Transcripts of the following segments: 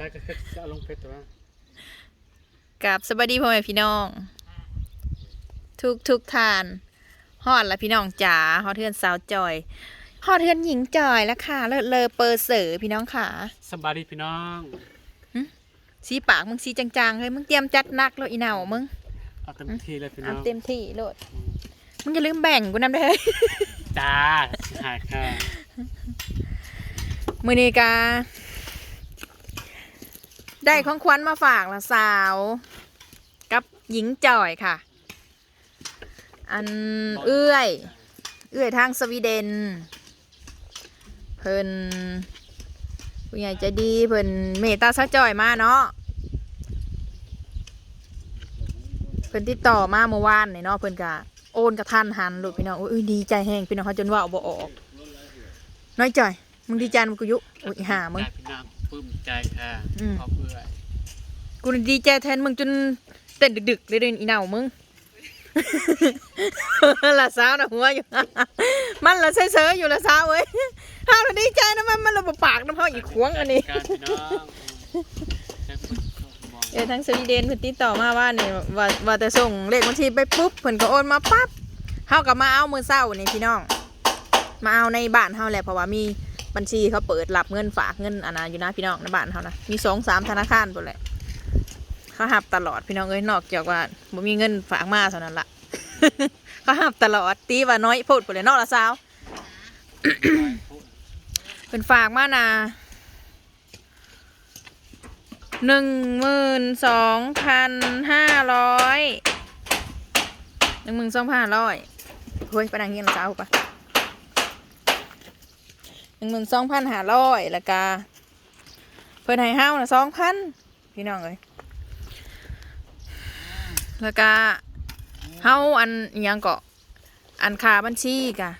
ได้ก็คือเอาลงเพชรตัวกับสวัสดีพ่อแม่พี่น้อง ทุกทุกทานฮอดละพี่น้องจ๋าฮอดเทือนสาวจอยฮอดเทือนหญิงจอยแล้วค่ะเลิศเลอเปอร์เสือพี่น้องค่ะสบายดีพี่น้องสีปากมึงสีจางๆเลยมึงเตรียมจัดหนักแล้วอีเหนามึงเอาเต็มที่เลยพี่น้เอาองเต็มที่โลดมึงอย่าลืมแบ่งกูนำเด้อจ้าหายค่ะมือนีกา ได้ของขวัญมาฝากละสาว กับหญิงจ่อยค่ะ อันเอื้อย เอื้อยทางสวีเดน เพิ่นผู้ใหญ่ใจดีเพิ่นเมตตาซะจ่อยมาเนาะเพิ่นติดต่อมาเมื่อวานนี่เนาะเพิ่นกะโอนกระทันหันลูกพี่น้องโอ้ยดีใจแห้งพี่น้องเขาจนว่าเอาบ่ออก น้อยจ่อยมึงดีใจมึงกูยุอุ้ยห่ามึง ปลื้มใจค่ะอืม ขอบเพื่อกูนี่ดีใจแทนมึงจนเต้นดึกๆเลยเดินอีเหนามึง ละสาวนะหัวอยู่ มันละเซ่อๆอยู่ละสาวเว้ยห้าวน่ะดีใจนะมันมันระบบปากน้ำห้องอีกขวงอันนี้ การพี่น้องใช้พุทธมองเออทั้งสวีเดนเพิ่นติดต่อมาว่านี่ว่าว่าแต่ส่งเลขบัญชีไปปุ๊บเพิ่นก็โอนมาปั๊บเฮาก็มาเอามือเศร้านี่พี่น้อง มาเอาในบ้านเฮาแหละเพราะว่ามี บัญชีเขาเปิดรับเงินฝากเงินอันนั้นอยู่นะพี่น้องในบ้านเฮานะมีสองสามธนาคารพุ่นแหละเขาหับตลอดพี่น้องเอ้ยนอกจากว่าบ่มีเงินฝากมาเท่านั้นละเขาหับตลอดตีว่าน้อยพูดพุ่นเลยนอกละสาวเป็นฝากมานะหนึ่งหมื่นสองพันห้าร้อยหนึ่งหมื่นสองพันห้าร้อยเฮ้ยไปนั่งเงียบนะสาวปะ หนึ่งหมื่นสองพันห้าร้อยแล้วก็เพิ่นให้ห้าวนะสองพันพี่น้องเลยแล้วก็เฮาอันอิหยังเกาะอันค่าบัญชีกะ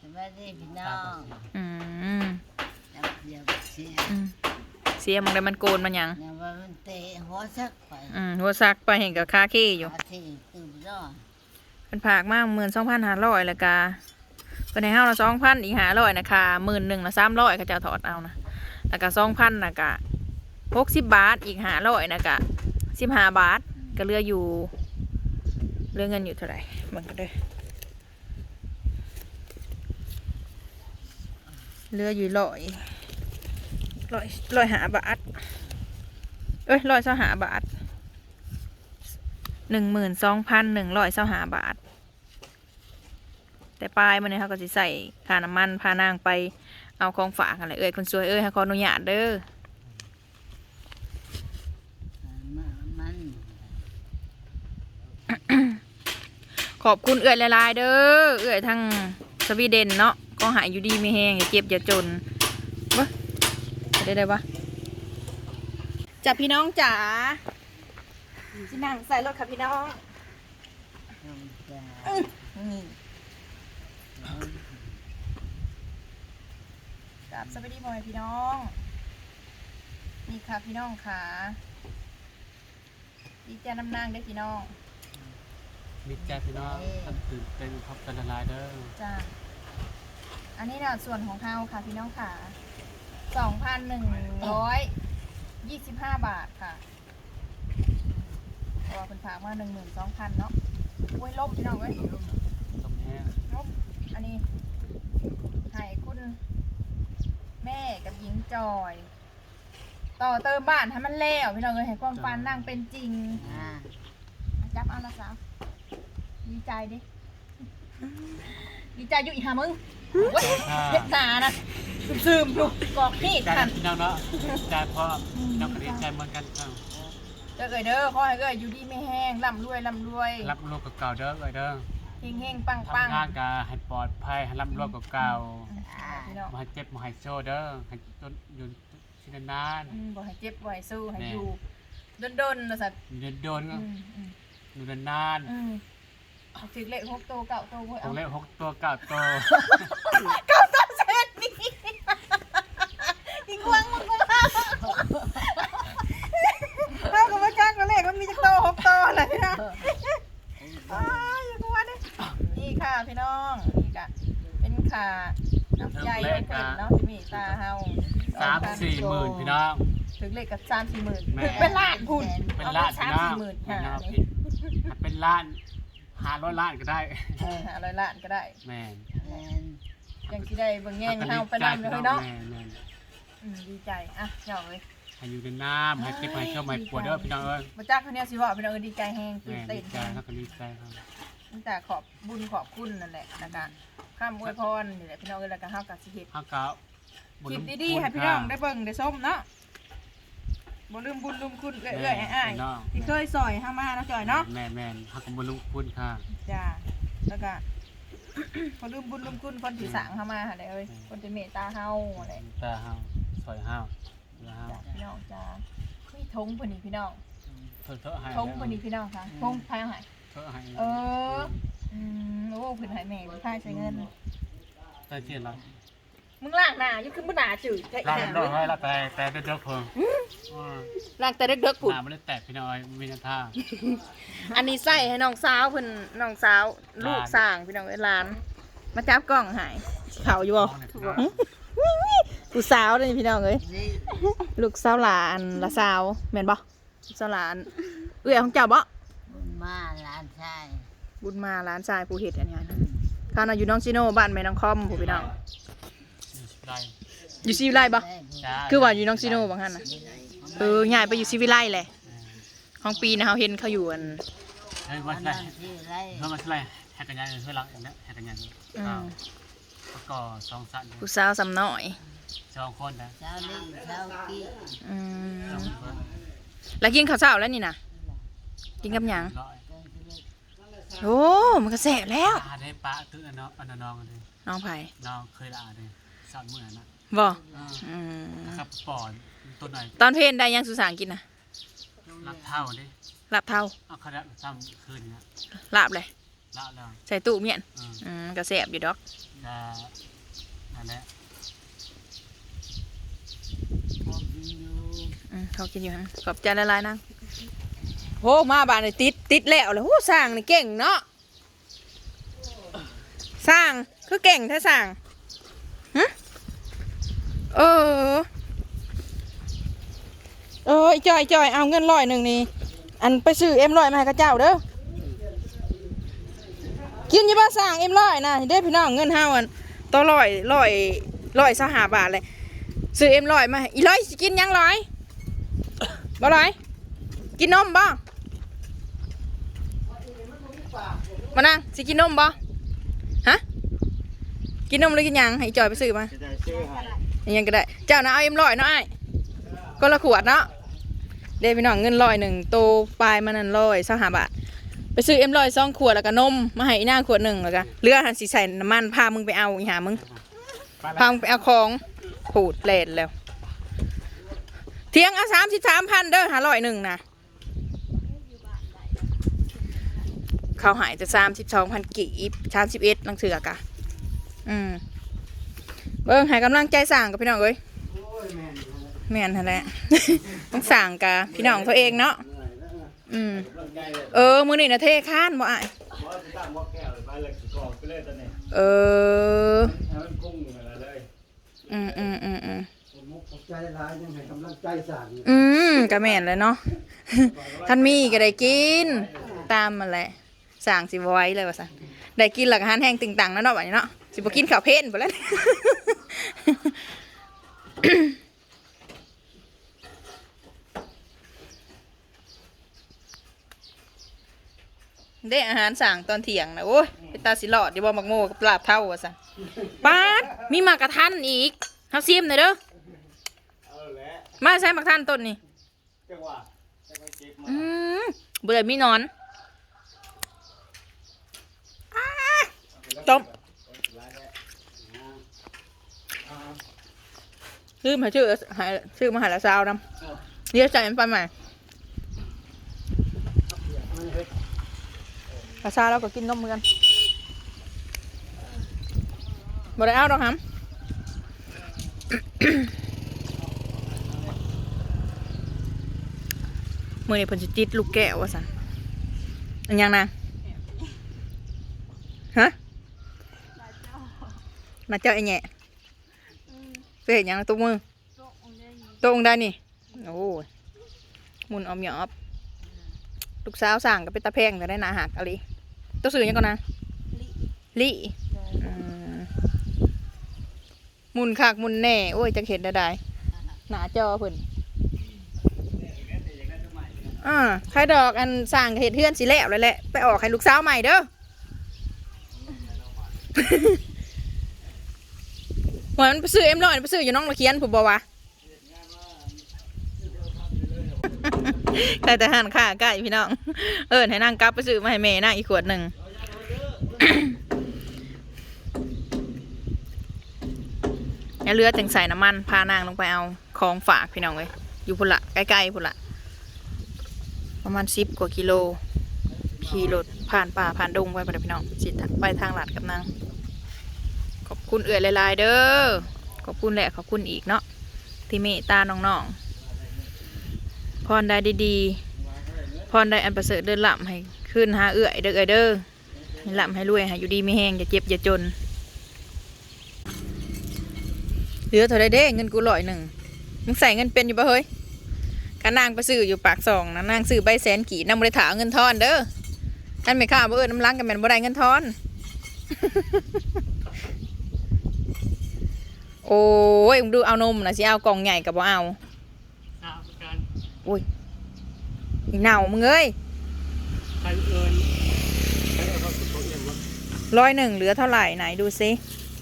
สวัสดีพี่น้องอืมจับเดียวเสียอืมเสียมันเลยมันโกนมันหยังอย่าว่ามันเตะหัวสักไปอืมหัวซักไปเห็นกับคาเค้อยู่อาทีตื่นรอเป็นผากมากหมื่นสองพันห้าร้อยละกา เป็นในห้าละสองพันอีห้าร้อยนะคะหมื่นหนึ่งละสามร้อยเขาจะถอดเอานะแล้วก็สองพันนะกะหกสิบบาทอีกห้าร้อยนะกะสิบห้าบาทก็เหลืออยู่เหลือเงินอยู่เท่าไหร่มันก็เด้อเหลืออยู่ร้อยร้อยร้อยหาบาทเอ้ยร้อยสหาบาทหนึ่งหมื่นสองพันหนึ่งร้อยเศร้าหาบาท แต่ปลายมันเนี่ยเขาก็สิใส่ค่าน้ำมันพานางไปเอาของฝากอะไรเอ้ยคนสวยเอ้ยให้ขออนุญาตเด้อมันมันขอบคุณเอ้ยหลายๆเด้อเอ้ยทั้งสวีเดนเนาะก็หายอยู่ดีไม่แห้งอย่าเจ็บอย่าจนวะได้ได้ปะจ้ะพี่น้องจ๋าสินั่งใส่รถค่ะพี่น้อง ทำใจ นี่กับ สวัสดีพ่อแม่พี่น้อง นี่ค่ะพี่น้องค่ะดีใจน้ำนางได้อพี่น้องมีใจพี่น้องท่านตื่นเต้นพบกันละลายเด้อจ้าอันนี้นะส่วนของเฮาค่ะพี่น้องค่ะสองพันหนึ่งร้อยยี่สิบห้าบาทค่ะตัวเป็นฝากมาหนึ่งหมื่นสองพันเนาะโอ้ยลบพี่น้องเว้ยต้มแห้งลบอันนี้ให้คุณ แม่กับหญิงจอย ต่อเติมบ้านให้มันแล้วพี่น้องเอ้ยให้ความฝันนั่งเป็นจริงอ่าจับเอาละสาวดีใจดิดีใจอยู่อีหามึงเว้ยเด็กหนานะซึมๆดูกอกพี่ใจทัน พี่น้องเนาะใจเพราะพี่น้องก็ดีใจเหมือนกันครับเด้อเอ้ยเด้อขอให้เอ้ยอยู่ดีไม่แห้งร่ำรวยร่ำรวย รับโลกเก่าๆเด้อเอ้ยเด้อ เฮงเฮงปังปังทำงานก็ให้ปลอดภัยให้รับโลกเก่าพี่น้องๆมาให้เจ็บมาให้โซ่เด้อให้จนอยู่ที่นานอืมบ่ให้เจ็บบ่ให้สู้ให้แม่อยู่ดนๆนะสัตว์ๆอยู่โดนๆอืมอืมอยู่นานอืมเอาถึงเลขหกโตวเก่าโตวเว้ยๆตรเอางเลขหกตัวเก้าตัว เก้าตัวเซนนี่อีกวางมึงกูมาเอากับว่าจ้างกับเลขมันมีจักโตวหกโตวอะไรนะ อ้ายอย่ากลัวดินี่ค่ะ พี่น้องนี่ค่ะเป็นค่ะน้ำใจเริ่มแรกเป็นอะเนาะที่มีตาเฮาสสามสี่หมื่นพี่น้อง ถึงเลขกับสามสี่หมื่นแม่ ถึงเป็นล้านพูนเป็นล้านสาพี่มน้อสี่งหมื่นพี่หาน้องเลยผิดถ้าเป็นล้านห้าร้อยล้านก็ได้เออหาร้อยล้านก็ได้แม่นแม่นอย่างที่ได้เบิ่งแง่งเฮาไปนำเลยเนาะแม่แม่นอืมดีใจอะเจ้าเลยให้อยู่ในน้ำให้เก็บให้เชื่อไม่ปวดเด้อพี่น้องเอ้ยมาจากคนเนี้ยสิว่าพี่น้องเอ้ยดีใจแฮงตื่แม่นดีเต้นใจแฮง ครับก็ดีใจครับ ตั้งแต่ขอบบุญขอบคุณนั่นแหละแล้วก็ข้ามอวยพรนี่แหละพี่น้องเอ้ยแล้วก็เฮากับสิเฮ็ดข้าวเก่าคลิปดีๆให้พี่น้องได้เบิ่งได้ชมเนาะบ่ลืมบุญลืมคุณเอื้อยๆอ้ายๆที่เคยซอยเฮามาเนาะจอยเนาะแม่แม่นฮักกบลุงคุณค่ะจ้าแล้วก็บ่ลืมบุญลืมคุณคนที่สร้างเฮามาหั่นแหละเอ้ยคนที่เมตตาเฮาอะไรตาห้าวซอยห้าวเรือห้าวจ้ะพี่น้องจ้าเฮ้ยทงเพิ่นนี่พี่น้องเถอะเถอะให้ทงเพิ่นนี่พี่น้องค่ะทงพาย เอาให้เถอะให้เอออืมโอ้เพิ่นให้แม่พี่พายใช้เงิน ได้เทียนแล้วมึงล้างหน้าอยู่คือบ่หน้าจืดแท้ลาอีดหดน้าอกเว้ยไว้ละแต่แต่เด็กๆเพิ่งล้างแต่เด็กๆพุ่น หนาไม่ได้แตกพี่น้อยมีน้ำท่าอันนี้ใส่ให้น้องสาวเพิ่นน้องสาวลูกสร้างพี่น้องเอ้ยหลาน มาจับกล้องใหายเขาอยู่บ่ผู้สาวเลยพี่น้องเอ้ยนี่ลูกสาวหลานละสาวแม่นบ่ลูกสาวหลานเอื้อยของเจ้าบ่บุญ มาหลานชายบุญมาหลานชายผู้เฮ็ดอันนี้นะข้าวน่ะอยู่น้องซิโนบ้านแม่น้องคอมผู้พี่น้องได้อยู่ซีวิไลบ่ได้บุญจ้าคือว่าอยู่น้องซิโนบางหั่นน่ะเออย้ายไปอยู่ซีวิไลแหละของปีนะเฮาเห็นเขาอยู่อันเฮ้ยวัวันนนั้ไรนที่ไรเพื่อมาอะไรแหกกันยันเพื่อรักอย่างนี้แหกกันยันอืมแล้วก็สองสัตว์ผู้สาวสำน้อยสองคนนะเช้านี้เช้ากี้อืสองมคนแล้วกินข้าวเช้าแล้วนี่น่ะ กินกับหยังร้อยเกินที่เลยโอ้มันก็แซ่บแล้วอาได้ปะตื้อน้องอันน้องเลยน้องไผ่น้องเคยละอาเลยสามเหมือนนะบ่อืมครับปอนตัวไหนตอนเพลนได้ยังสุสานกินน่ะรับเท่าดิลาบเท่าเอาคณะซ้ำคืนนะลาบเลยละแล้วใส่ตู้เมียนอืมอืมก็แซ่บอยู่ดอกจะนั่นแหละพอกินอยู่อืมเขากินอยู่ฮะขอบใจละลายๆนาง โหมาบ้านนี่ติดติดแล้วเลยโหสร้างนี่เก่งเนาะสร้างคือเก่งแท้สร้างฮะเออเออไอจอยจอยเอาเงินร้อยหนึ่งนี่อันไปซื้อเอ็มร้อยมาให้กับเจ้าเด้อกินยี่บ้าสร้างเอ็มร้อยนะเด้พี่น้องเงินห้าวันต่อร้อยร้อยร้อยสหาบาทเลยซื้อเอ็มร้อยมาให้อีร้อยกินยังร้อยบ่ร้อยกินนมบ่ มานั่งสิกินนมบ่ฮะกินนมหรือกินหยังให้อีจอยไปซื้อมาอิหยังก็ได้ เจ้านะเอาเอ็มร้อยเนาะไอ้ายก็ละขวดเนาะเด้พี่น้องเงินร้อยหนึ่งโตปลายมันนั่นร้อยสหบาทไปซื้อเอ็มร้อยสองขวดแล้วก็นมมาให้อีนางขวดหนึ่งแล้วก็เรือหันสิใส่น้ำมันพามึงไปเอาอีหามึงพังไปเอาของผูดเลนแล้ว เที่ยงเอาสามสิบสามพันเด้อหาร้อยหนึ่งนะ เขาหายจะสามสิบสองพันกีบสามสิบเอ็ดลังเสือกะอืมเบิ้งให้กำลังใจสั่งกับพี่น้องเอ้ยแม่นหั่นแหละต้องสั่งกับพี่น้องตัวเองเนาะอืมเออมือนี่นะเทค้านบ่อะเอออืมอืมอืมอืมใจร้ายยังให้กำลังใจสั่งอืมก็แม่นเลยเนาะท่านมีก็ได้กิน ตามมาแหละ สั่งสิบ่ไหว้เลยว่าซั่นได้กินหลักอาหารแห้งตึงตังแล้วเนาะบัดนี้เนาะสิบ่กินข้าวเพลนบ่แล้วได้อาหารสั่งตอนเที่ยงนะโอ้ยไปตาสิหลอดอยู่บ่มักโม่กับลาบเท่าว่าซั่นปาดมีหมากกระทันอีกเฮาซิมหน่อยเด้อเอาแหละมาใช้หมักทันต้นนี่จังหวะจังหวะเก็บมาอืมเบื่อมีหนอนอ้า ต้มซื้อมาชื่อหาชื่อมาหาละซาวนำเรียกใจมันไปใหม่ละซาวแล้วก็กินนมเหมือนกันบ่ได้เอาดอกฮัมมื่อนี้เพิ่นสิติดลูกแก้วว่าซั่นอันยังนางฮะ น่าเจ้าไอ้แหน่ไปเห็นยังตัวมือตรงได้นี่ โอ้ยหมุนออมหยอบลูกสาวสั่งก็เป็นตาแพงแต่ได้หนาหักอะไรตัวสื่อยังก่อนนะลี่อืมหมุนขากหมุนแน่ โอ้ยจะเห็นได้ได้หนาจอเพิ่นอ่าใครดอกอันสั่งเห็ดเทือนสิแล้วเลยแหละ ไปออกให้ลูกสาวใหม่เด้อ หวยมันไปซื้อเอ็มร้อยมันไปซื้ออยู่น้องตะเคียนผมบอกว่าแต่แต่หันค่าใกล้พี่น้อง เออให้นั่งกลับไปซื้อมาให้แม่นั่งอีกขวดหนึ่งแล้วเรือจังใส่น้ำมัน พานางลงไปเอาของฝากพี่น้องเลยอยู่พุ่นละใกล้ๆพุ่นละประมาณสิบกว่ากิโลขี่รถผ่านป่าผ่านดงไปได้พี่น้องสิไปทางหลัดกับนาง คุณเอื่อยหลาย ๆ เด้อขอบคุณแหละขอบคุณอีกเนาะที่เมตตาน้องๆพรได้ดีๆพรได้อันประเสริฐเดินหล่ำให้ขึ้นหาเอื่อยเด้อเอ้ยเด้อให้หล่ำให้รวยให้อยู่ดีไม่แห้งอย่าเจ็บอย่าจนเหลือเท่าไรเด้เงินกูร้อยหนึ่งมึงใส่เงินเป็นอยู่ปะเฮ้ยการนางไปซื้ออยู่ปากซองนะนางซื้อใบแสนกี่นางบริถาเอาเงินทอนเด้อกันไม่ค่าบ่เอิญน้ำล้างกันแม่นบ่ได้เงินทอน โอ้ยมึงดูเอานมนะสิเอากล่องใหญ่กับบ่เอาทราบกันอีเหน่ามึงเอ้ยใครเอิญใครเอาเขาสุดเขาเอียงวะร้อยหนึ่งเหลือเท่าไหร่ไหนดูซิ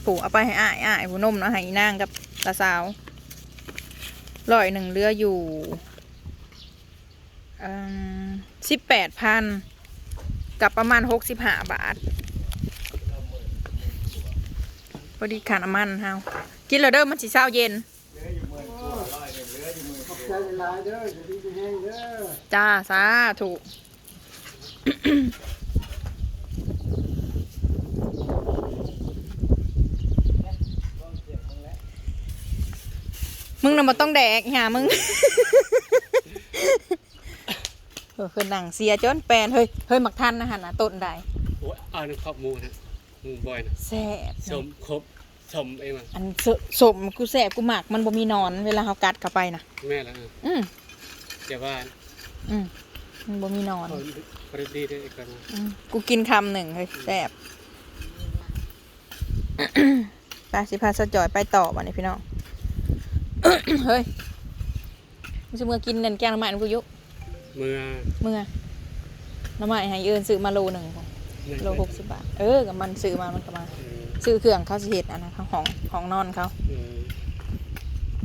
ผูกเอาไปให้อ้ายอ้ายผู้นมเนาะให้อีนางกับตาสาวร้อยหนึ่งเหลืออยู่สิบแปดพันกับประมาณหกสิบห้าบาทพอดีขาน้ำมันเฮา กินแล้วเด้อมันสิเช้าเย็นขอบใจหลายเด้ออย่าดีไปแห้งเด้อจ้าสาถูกมึงน่ะมาต้องแดกหามึง เออคือหนังเสียจนแปลนเฮ้ยเฮ้ยหมักทันนะฮะนะต้นใดโอ้ยเอาในครอบหมูนะหมูบอยนะแซ่บสมครบ สมเองอะอันสสมกูแซ่บกูหมักมันบ่มีหนอนเวลาเขากัดเข้าไปนะแม่ละอะอืมเดี๋ยวว่าอืมมันบ่มีหนอนเขาปริดีได้อีกแล้วนะอืมกูกินคำหนึ่งเฮ้ยแซ่บไปสิพาสะจอยไปต่อวันนี้พี่น้อง เฮ้ยมึงจะเมื่อกินเนนแกงน้ำมันกูอยุเมื่อเมื่อน้ำมันให้เอิญซื้อมาโลหนึ่งพอนั่นโลหกสิบบาท เออกับมันซื้อมามันก็มา อืม ซื้อเครื่องเขาสิเห็ดอันนั้นเขาของของนอนเขาอืม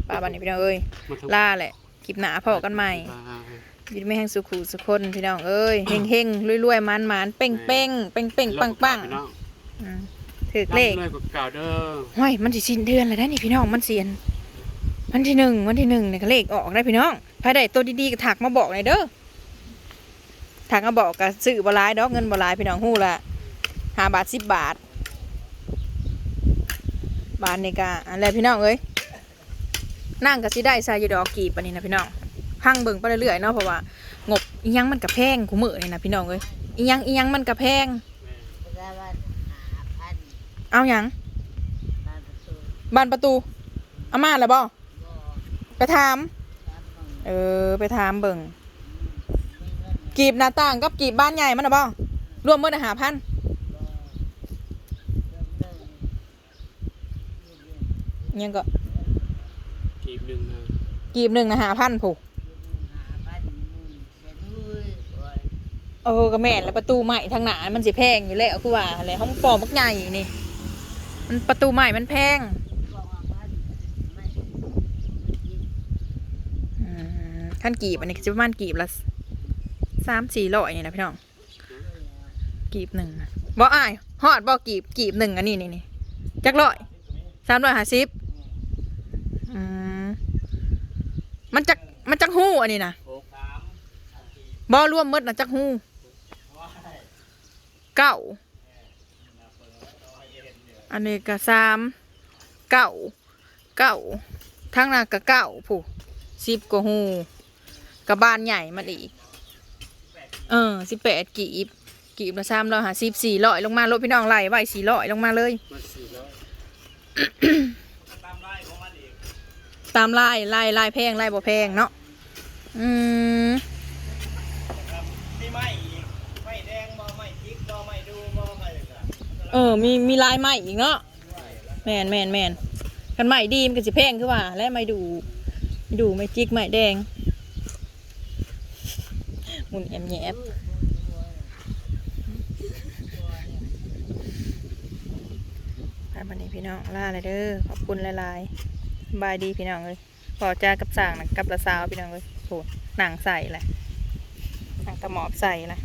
ป้าบันนี้พี่น้องเอ้ยมาทำล่าแหละคลิปหนาพอกันใหม่ปลายินไม่แห้งสุขุสุขคนพี่น้องเอ้ยเฮงเฮงรวยรวยๆมันมันเป้งเป้งเป้งเป้งปังปังพี่น้องอืมถือเลขร่ำรวยกว่าเก่าเด้อห้ยมันสิสิ้นเดือนแล้วได้นี่พี่น้องมันเสียนวันที่หนึ่งวันที่หนึ่งเนี่ยก็เลขออกได้พี่น้องภายใดตัวดีๆก็ถักมาบอกหน่อยเด้อถักมาบอกกับซื้อบหลายดอกเงินบหลายพี่น้องหู้ละห้าบาทสิบบาท บาทนี่กะอะไรพี่น้องเอ้ยนั่งก็สิได้ใส่อยดอกกีบอันนี้นะพี่น้องพังเบิ่งไปเรื่อยๆเนาะเพราะว่างบอีหยังมันกระแพงกูมือนี่นะพี่น้องเอ้ยอีหยังอีหยังมันกระแพงเอาหยังบานประตูบานประตูอามาแล้วบ่ไปถามรับมึงเออไปถามเบิ่งกีบหน้าต่างกับกีบบ้านใหญ่มันนะบ่รวมเมื่อหาพัน บ่เริ่มเริ่ม ยังก็กีบหนึ่งนะกีบหนึ่งนะหาพันผูกหาพันมึงเสร็จเลยโอ้ยเออก็แม่นแล้วประตูใหม่ทางหนามันสิแพงอยู่แล้วคือว่าอะไรห้องปอมักใหญ่นี่ มันประตูใหม่มันแพงบอกว่าพันไม่ไม่กินอืมขั้นกีบอันนี้ก็จะประมาณกีบละสามสี่ร้อยนี่นะพี่น้อง กีบหนึ่งบ่อายฮอดบ่กีบกีบหนึ่งอันนี้นี่นี่จักร้อยสามร้อยห้าสิบอืม มันจักมันจักหู้อันนี้นะบ่รวมมดนะจักหู้เก้าอันนี้ก็สามเก้าเก้าทั้งนั้นก็เก้าผู้สิบกว่าหูกับบานใหญ่มันอีก เออสิบแปดกีบกีบละสามร้อยหาสิบสี่ร้อยลงมาลดพี่น้องไล่ไว้สี่ร้อยลงมาเลย ตามลายลายลายแพงลายบ่แพงเนาะอืมเออ มีมีลายใหม่อีกเนาะแมนแมนแมนกันใหม่ดีมันก็สิแพงคือว่า และไม่ดูไม่ดูไม่จิกไม่แดงมุนแอมแยบไปบันนี้พี่น้องล่าเลยเด้อขอบคุณหลายๆ บายดีพี่น้องเลยพอจ้ากับสั่งนะกับละสาวพี่น้องเลยโหหนังใส่แหละหนังตะหมอบใส่แหละ